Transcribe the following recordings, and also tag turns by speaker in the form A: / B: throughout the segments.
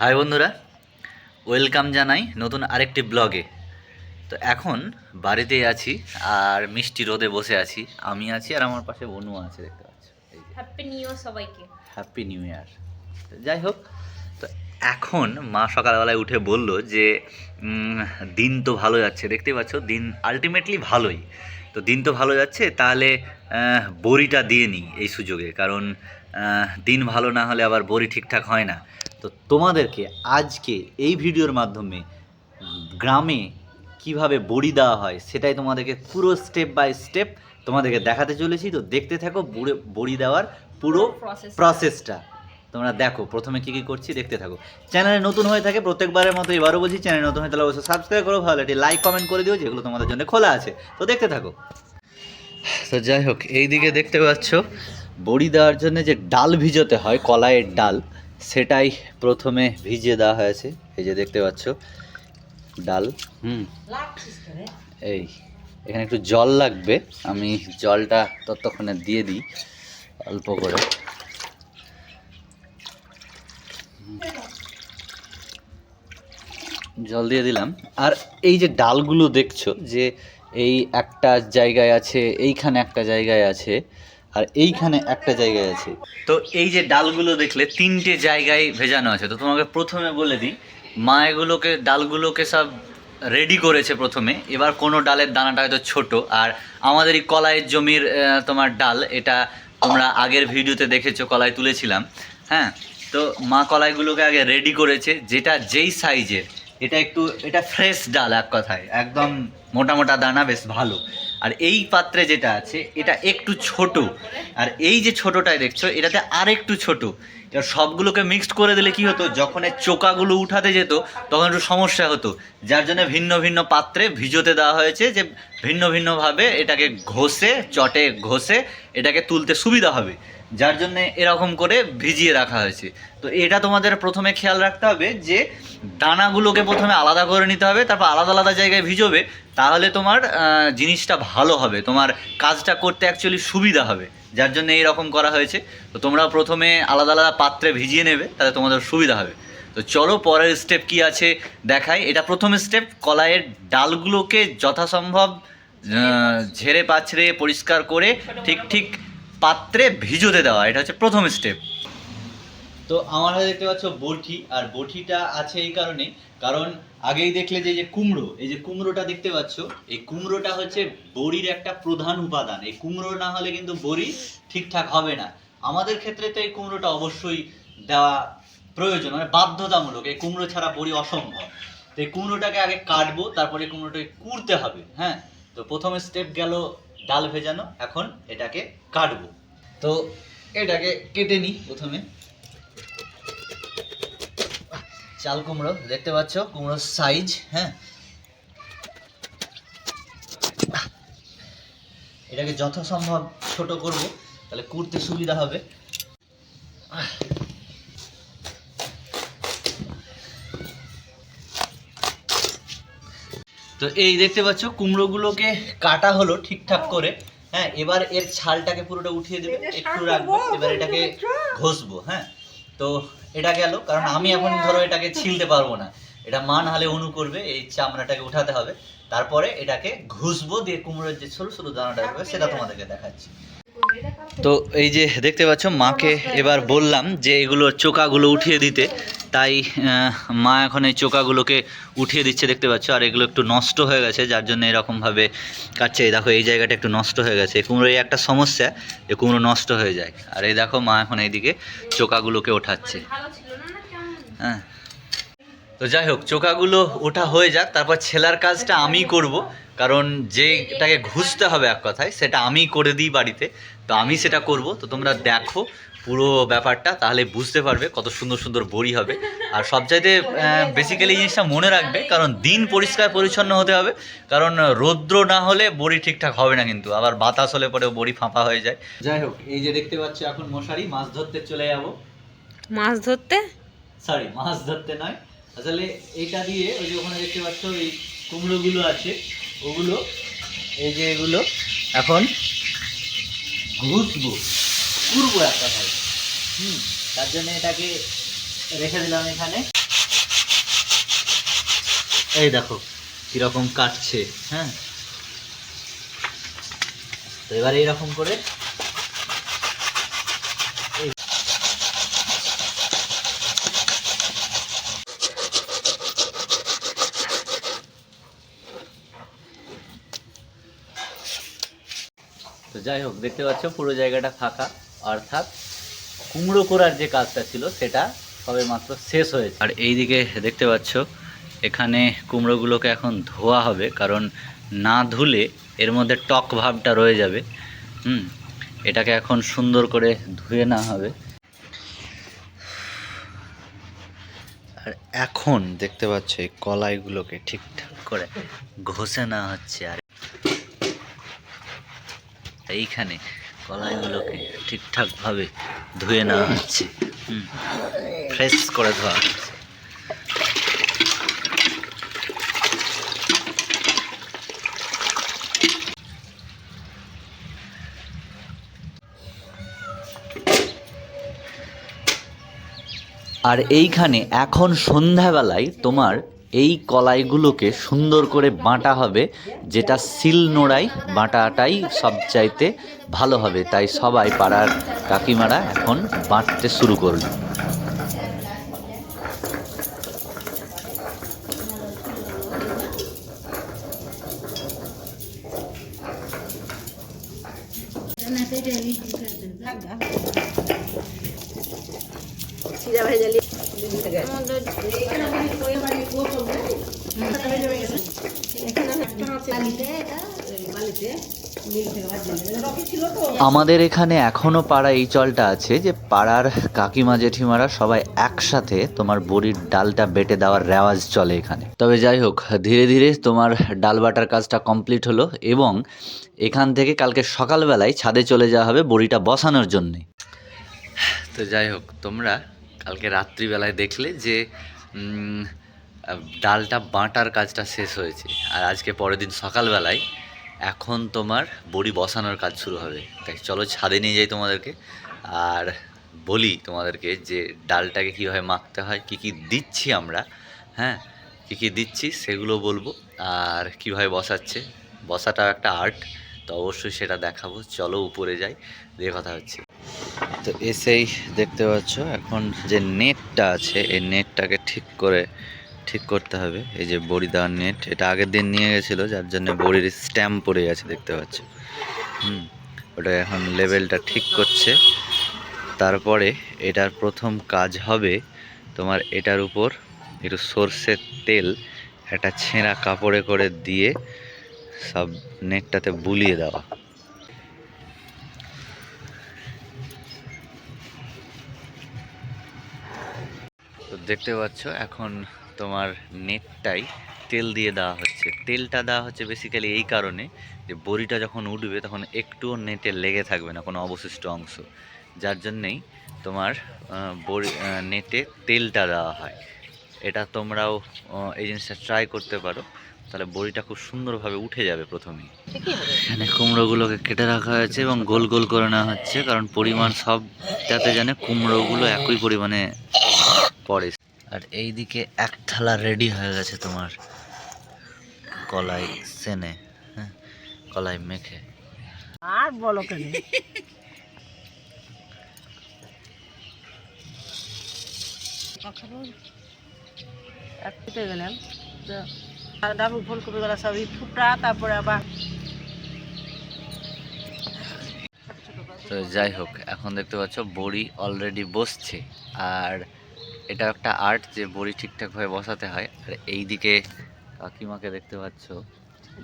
A: High বন্ধুরা welcome জানাই নতুন আরেকটি ব্লগে। তো এখন বাড়িতেই আছি আর মিষ্টি রোদে বসে আছি। আমি আছি আর আমার পাশে বনু আছে দেখতে পাচ্ছ।
B: হ্যাপি নিউ ইয়ার সবাইকে।
A: হ্যাপি নিউ ইয়ার যাই হোক তো এখন মা সকালবেলায় উঠে বলল যে দিন তো ভালো যাচ্ছে দেখতে পাচ্ছ দিন আলটিমেটলি ভালোই। তো দিন তো ভালো যাচ্ছে তাহলে বড়িটা দিয়ে নিই এই সুযোগে। কারণ দিন ভালো না হলে আবার বড়ি ঠিকঠাক হয় না। তো তোমাদেরকে আজকে এই ভিডিওর মাধ্যমে গ্রামে কীভাবে বড়ি দেওয়া হয় সেটাই তোমাদেরকে পুরো স্টেপ বাই স্টেপ তোমাদেরকে দেখাতে চলেছি। তো দেখতে থাকো বুড়ে- বড়ি দেওয়ার পুরো প্রসেসটা তোমরা দেখো প্রথমে কি কি করছি দেখতে থাকো। চ্যানেলে নতুন হয়ে থাকে প্রত্যেকবারের মতো এবারও বলছি চ্যানেলে নতুন হয়ে তাহলে অবশ্যই সাবস্ক্রাইব করো ভালো একটি লাইক কমেন্ট করে দিও যেগুলো তোমাদের জন্য খোলা আছে। তো দেখতে থাকো। তো যাই হোক এই দিকে দেখতে পাচ্ছ বড়ি দেওয়ার জন্য যে ডাল ভিজোতে হয় কলাইয়ের ডাল সেটাই প্রথমে ভিজিয়ে দেওয়া হয়েছে। এই যে দেখতে পাচ্ছ, ডাল। হুম। এই, এখানে একটু জল লাগবে। আমি জলটা ততক্ষণে দিয়ে দিই, অল্প করে। জল দিয়ে দিলাম। আর এই যে ডালগুলো দেখছ, যে এই একটা জায়গায় আছে, এইখানে একটা জায়গায় আছে আর এইখানে একটা জায়গায় আছে। তো এই যে ডালগুলো দেখলে তিনটে জায়গায় ভেজানো আছে। তো তোমাকে প্রথমে বলে দিই, মা এগুলোকে, ডালগুলোকে সব রেডি করেছে প্রথমে। এবার কোনো ডালের দানাটা হয়তো ছোট। আর আমাদের এই কলাইয়ের জমির তোমার ডাল, এটা তোমরা আগের ভিডিওতে দেখেছ কলাই তুলেছিলাম। হ্যাঁ? তো মা কলাইগুলোকে আগে রেডি করেছে। যেটা যেই সাইজের এটা একটু, এটা ফ্রেশ ডাল এক কথায়। একদম মোটা মোটা দানা, বেশ ভালো। আর এই পাত্রে যেটা আছে, এটা একটু ছোট। আর এই যে ছোটটাই দেখছ, এটাতে আর একটু ছোট। এবার সবগুলোকে মিক্সড করে দিলে কি হতো, যখন এর চোকাগুলো উঠাতে যেত, তখন একটু সমস্যা হতো। যার জন্য ভিন্ন ভিন্ন পাত্রে ভিজোতে দেওয়া হয়েছে যে ভিন্ন ভিন্নভাবে এটাকে ঘষে, চটে ঘষে এটাকে তুলতে সুবিধা হবে। যার জন্য এরকম করে ভিজিয়ে রাখা হয়েছে। তো এটা তোমাদের প্রথমে খেয়াল রাখতে হবে যে, দানাগুলোকে প্রথমে আলাদা করে নিতে হবে, তারপর আলাদা আলাদা জায়গায় ভিজোবে, তাহলে তোমার জিনিসটা ভালো হবে, তোমার কাজটা করতে অ্যাকচুয়ালি সুবিধা হবে। যার জন্য এইরকম করা হয়েছে। তো তোমরা প্রথমে আলাদা আলাদা পাত্রে ভিজিয়ে নেবে, তাহলে তোমাদের সুবিধা হবে। তো চলো পরের স্টেপ কি আছে দেখাই। এটা প্রথম স্টেপ কলাইয়ের ডালগুলোকে যথাসম্ভব ঝেড়ে পাছড়ে পরিষ্কার করে ঠিক ঠিক পাত্রে ভিজোতে দেওয়া, এটা হচ্ছে প্রথম স্টেপ তো আমার হাতে দেখতে পাচ্ছ বটি আর বটিটা আছে এই কারণে, কারণ আগেই দেখলে যে যে কুমড়ো, এই যে কুমড়োটা দেখতে পাচ্ছ, এই কুমড়োটা হচ্ছে বড়ির একটা প্রধান উপাদান। এই কুমড়ো না হলে কিন্তু বড়ি ঠিকঠাক হবে না। আমাদের ক্ষেত্রে তো এই কুমড়োটা অবশ্যই দেওয়া প্রয়োজন মানে বাধ্যতামূলক। এই কুমড়ো ছাড়া বড়ি অসম্ভব। তো এই কুমড়োটাকে আগে কাটবো, তারপরে কুমড়োটাকে কুড়তে হবে হ্যাঁ? তো প্রথম স্টেপ গেল ডাল ভেজানো, এখন এটাকে কাটবো। তো এটাকে কেটে নিই প্রথমে। চাল কুমড়ো, দেখতে পাচ্ছ কুমড়োর সাইজ হ্যাঁ? এটাকে যথাসম্ভব ছোট করব, তাহলে কুড়তে সুবিধা হবে। তো এই দেখতে পাচ্ছ কুমড়োগুলোকে কাটা হলো ঠিকঠাক করে। হ্যাঁ এবার এর ছালটাকে পুরোটা উঠিয়ে দেবে একটু রাখব এবার এটাকে ঘষবো হ্যাঁ। তো এটা গেল কারণ আমি এখন ধরো এটাকে ছিলতে পারব না। এটা মান হালে অনু করবে এই চামড়াটাকে উঠাতে হবে। তারপরে এটাকে ঘুষবো দিয়ে কুমড়োর যে ছোট ছোট দানাটা হবে সেটা তোমাদেরকে দেখাচ্ছি। তো এই যে দেখতে পাচ্ছ, মাকে এবার বললাম যে এগুলোর চোকাগুলো উঠিয়ে দিতে। তাই মা এখন এই চোকাগুলোকে উঠিয়ে দিচ্ছে দেখতে পাচ্ছ, আর এগুলো একটু নষ্ট হয়ে গেছে, যার জন্য এরকমভাবে কাটছে। এই দেখো, এই জায়গাটা একটু নষ্ট হয়ে গেছে। কুমড়ো এই একটা সমস্যা, যে কুমড়ো নষ্ট হয়ে যায়। আর এই দেখো, মা এখন এইদিকে চোকাগুলোকে ওঠাচ্ছে। হ্যাঁ তো যাই হোক চোকাগুলো ওঠা হয়ে যাক তারপর ছেলার কাজটা আমি করব কারণ যেটাকে ঘুষতে হবে এক কথায় সেটা আমি করে দিই বাড়িতে তো আমি সেটা করব তো তোমরা দেখো পুরো ব্যাপারটা তাহলে বুঝতে পারবে কত সুন্দর সুন্দর বড়ি হবে। আর সবচাইতে বেসিক্যালি এই জিনিসটা মনে রাখবে কারণ দিন পরিষ্কার পরিচ্ছন্ন হতে হবে কারণ রৌদ্র না হলে বড়ি ঠিকঠাক হবে না কিন্তু আবার বাতাস হলে পরেও বড়ি ফাঁপা হয়ে যায়। যাই হোক এই যে দেখতে পাচ্ছি এখন মশারি মাছ ধরতে চলে যাব।
B: মাছ ধরতে?
A: সরি মাছ ধরতে নয় আচ্ছা, আসলে এইটা দিয়ে ওই যে ওখানে দেখতে পাচ্ছ এই কুমড়োগুলো আছে, ওগুলো, এই যে এগুলো, এখন ঘুষবো ঘুরবো একটা ভাই। হুম, তার জন্য এটাকে রেখে দিলাম এখানে। এই দেখো, কীরকম কাটছে হ্যাঁ? তো এবার এইরকম করে যাই হোক, দেখতে পাচ্ছ পুরো জায়গাটা ফাঁকা। অর্থাৎ কুমড়ো করার যে কাজটা ছিল, সেটা সবে মাত্র শেষ হয়েছে। আর এইদিকে দেখতে পাচ্ছ, এখানে কুমড়োগুলোকে এখন ধোয়া হবে, কারণ না ধুলে এর মধ্যে টক ভাবটা রয়ে যাবে। হুম, এটাকে এখন সুন্দর করে ধুয়ে না হবে। আর এখন দেখতে পাচ্ছ এই কলাইগুলোকে ঠিকঠাক করে ঘষে না হচ্ছে। আর এইখানে কলাইগুলোকে ঠিকঠাকভাবে ধুয়ে নেওয়া হচ্ছে। ফ্রেশ করে ধোয়া হচ্ছে। আর এইখানে এখন সন্ধ্যাবেলায় তোমার এই কলাইগুলোকে সুন্দর করে বাঁটা হবে যেটা শিল নোড়াই বাটাটাই সবচাইতে ভালো হবে। তাই সবাই পাড়ার কাকিমারা এখন বাঁটতে শুরু করবে আমাদের এখানে এখনও পাড়া এই চলটা আছে যে পাড়ার কাকিমা, জেঠিমারা সবাই একসাথে তোমার বড়ির ডালটা বেটে দেওয়ার রেওয়াজ চলে এখানে। তবে যাই হোক, ধীরে ধীরে তোমার ডাল বাটার কাজটা কমপ্লিট হলো এবং এখান থেকে কালকে সকালবেলায় ছাদে চলে যাওয়া হবে বড়িটা বসানোর জন্যে। তো যাই হোক, তোমরা কালকে রাত্রিবেলায় দেখলে যে ডালটা বাঁটার কাজটা শেষ হয়েছে। আর আজকে পরের দিন সকালবেলায় এখন তোমার বড়ি বসানোর কাজ শুরু হবে। তাই চলো ছাদে নিয়ে যাই তোমাদেরকে। আর বলি তোমাদেরকে যে ডালটাকে কীভাবে মাখতে হয়, কী কী দিচ্ছি আমরা হ্যাঁ? কী কী দিচ্ছি সেগুলো বলব। আর কীভাবে বসাচ্ছে বসাটাও একটা আর্ট, তো অবশ্যই সেটা দেখাবো। চলো উপরে যাই, দিয়ে কথা হচ্ছে। তো এসেই দেখতে পাচ্ছ এখন যে নেটটা আছে, এই নেটটাকে ঠিক করে ঠিক করতে হবে। এই যে বড়ি দেওয়ার নেট এটা আগের দিন নিয়ে গেছিল, যার জন্য বড়ির স্ট্যাম্প পড়ে গেছে দেখতে পাচ্ছ। হুম, ওটা এখন লেভেলটা ঠিক করছে। তারপরে এটার প্রথম কাজ হবে তোমার এটার উপর একটু সর্ষের তেল, একটা ছেঁড়া কাপড়ে করে দিয়ে সব নেটটাতে বুলিয়ে দেওয়া। তো দেখতে পাচ্ছ, এখন তোমার নেটটাই তেল দিয়ে দেওয়া হচ্ছে। তেলটা দেওয়া হচ্ছে বেসিক্যালি এই কারণে যে বড়িটা যখন উঠবে তখন একটুও নেটে লেগে থাকবে না কোনো অবশিষ্ট অংশ। যার জন্যেই তোমার বড়ি নেটে তেলটা দেওয়া হয়। এটা তোমরাও এই জিনিসটা ট্রাই করতে পারো। তাহলে বড়িটা খুব সুন্দরভাবে উঠে যাবে প্রথমেই। এখানে কুমড়োগুলোকে কেটে রাখা হয়েছে এবং গোল গোল করে নেওয়া হচ্ছে, কারণ পরিমাণ সবটাতে জানে কুমড়োগুলো একই পরিমাণে পড়ে। আর এইদিকে এক থালা রেডি হয়ে গেছে তোমার কলাই সেনে হ্যাঁ? কলাই মেখে।
C: আর বলো কেন? একটুতে গেলাম। তো আর ফুলকপি গুলো সবই ফুটা তারপরে আবার
A: তো যাই হোক এখন দেখতে পাচ্ছ বড়ি অলরেডি বসছে। আর এটা একটা আর্ট যে বড়ি ঠিকঠাকভাবে বসাতে হয়। আর এই দিকে কাকিমাকে দেখতে পাচ্ছ,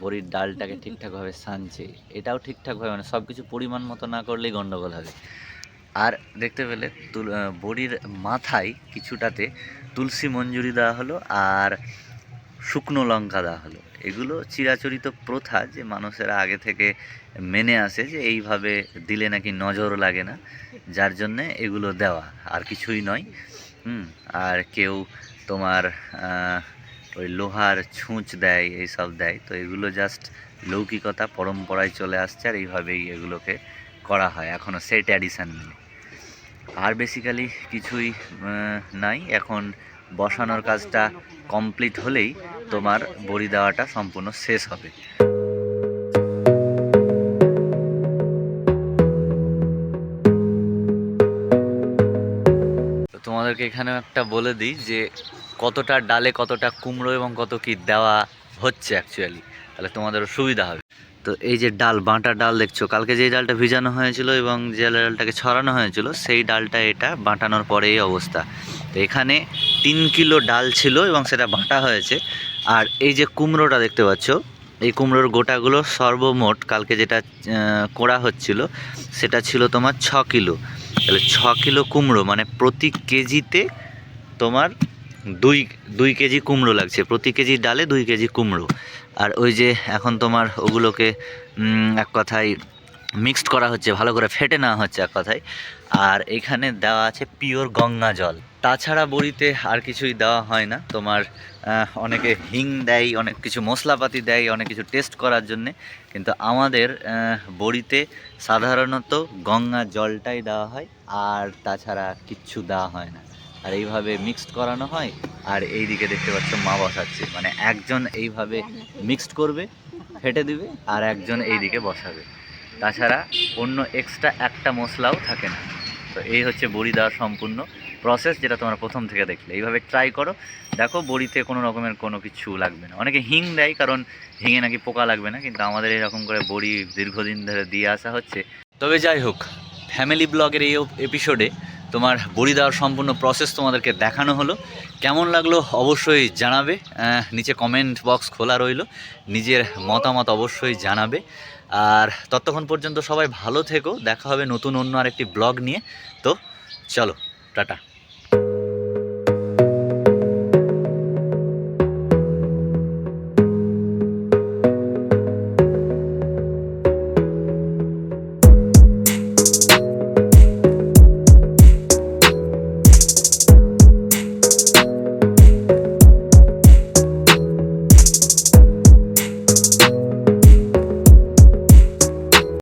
A: বড়ির ডালটাকে ঠিকঠাকভাবে সানছে। এটাও ঠিকঠাকভাবে মানে সব কিছু পরিমাণ মতো না করলেই গন্ডগোল হবে। আর দেখতে পেলে তুল বড়ির মাথায় কিছুটাতে তুলসী মঞ্জুরি দেওয়া হলো আর শুকনো লঙ্কা দেওয়া হলো। এগুলো চিরাচরিত প্রথা যে মানুষেরা আগে থেকে মেনে আসে যে এইভাবে দিলে নাকি নজর লাগে না, যার জন্যে এগুলো দেওয়া। আর কিছুই নয়। হুম, আর কেউ তোমার ওই লোহার ছুঁচ দেয়, এইসব দেয়। তো এগুলো জাস্ট লৌকিকতা, পরম্পরায় চলে আসছে আর এইভাবেই এগুলোকে করা হয়। এখনও সেট অ্যাডিশন মিলে আর বেসিক্যালি কিছুই নাই। এখন বসানোর কাজটা কমপ্লিট হলেই তোমার বড়ি দেওয়াটা সম্পূর্ণ শেষ হবে। তো তোমাদেরকে এখানেও একটা বলে দিই যে কতটা ডালে কতটা কুমড়ো এবং কত কি দেওয়া হচ্ছে অ্যাকচুয়ালি তাহলে তোমাদেরও সুবিধা হবে। তো এই যে ডাল বাঁটা ডাল দেখছ, কালকে যে ডালটা ভিজানো হয়েছিল এবং যে ডালটাকে ছড়ানো হয়েছিল, সেই ডালটা এটা বাঁটানোর পরে এই অবস্থা। তো এখানে তিন কিলো ডাল ছিল এবং সেটা বাঁটা হয়েছে। আর এই যে কুমড়োটা দেখতে পাচ্ছ, এই কুমড়োর গোটাগুলো সর্বমোট কালকে যেটা কোড়া হচ্ছিল, সেটা ছিল তোমার ছ কিলো। তাহলে ছ কিলো কুমড়ো মানে প্রতি কেজিতে তোমার দুই দুই কেজি কুমড়ো লাগছে। প্রতি কেজি ডালে দুই কেজি কুমড়ো। আর ওই যে এখন তোমার ওগুলোকে এক কথায় মিক্সড করা হচ্ছে, ভালো করে ফেটে নেওয়া হচ্ছে এক কথায়। আর এখানে দেওয়া আছে পিওর গঙ্গা জল। তাছাড়া বড়িতে আর কিছুই দেওয়া হয় না। তোমার অনেকে হিং দেয়, অনেক কিছু মশলাপাতি দেয়, অনেক কিছু টেস্ট করার জন্যে। কিন্তু আমাদের বড়িতে সাধারণত গঙ্গা জলটাই দেওয়া হয়, আর তাছাড়া কিচ্ছু দেওয়া হয় না। আর এইভাবে মিক্সড করানো হয়, আর এই দিকে দেখতে পাচ্ছ মা বসাচ্ছে। মানে একজন এইভাবে মিক্সড করবে, ফেটে দিবে, আর একজন এই দিকে বসাবে। তাছাড়া অন্য এক্সট্রা একটা মশলাও থাকে না। তো এই হচ্ছে বড়ি দেওয়া সম্পূর্ণ। প্রসেস যেটা তোমরা প্রথম থেকে দেখলে। এইভাবে ট্রাই করো। দেখো, বড়িতে কোনো রকমের কোনো কিছু লাগবে না। অনেকে হিং দেয়, কারণ হিঙে নাকি পোকা লাগবে না, কিন্তু আমাদের এরকম করে বড়ি দীর্ঘদিন ধরে দিয়ে আসা হচ্ছে। তবে যাই হোক ফ্যামিলি ব্লগের এই এপিসোডে তোমার বড়ি দেওয়ার সম্পূর্ণ প্রসেস তোমাদেরকে দেখানো হলো। কেমন লাগল অবশ্যই জানাবে। নিচে কমেন্ট বক্স খোলা রইল। নিজের মতামত অবশ্যই জানাবে। আর ততক্ষণ পর্যন্ত সবাই ভালো থেকো। দেখা হবে নতুন অন্য আরেকটি ব্লগ নিয়ে। তো চলো, টাটা।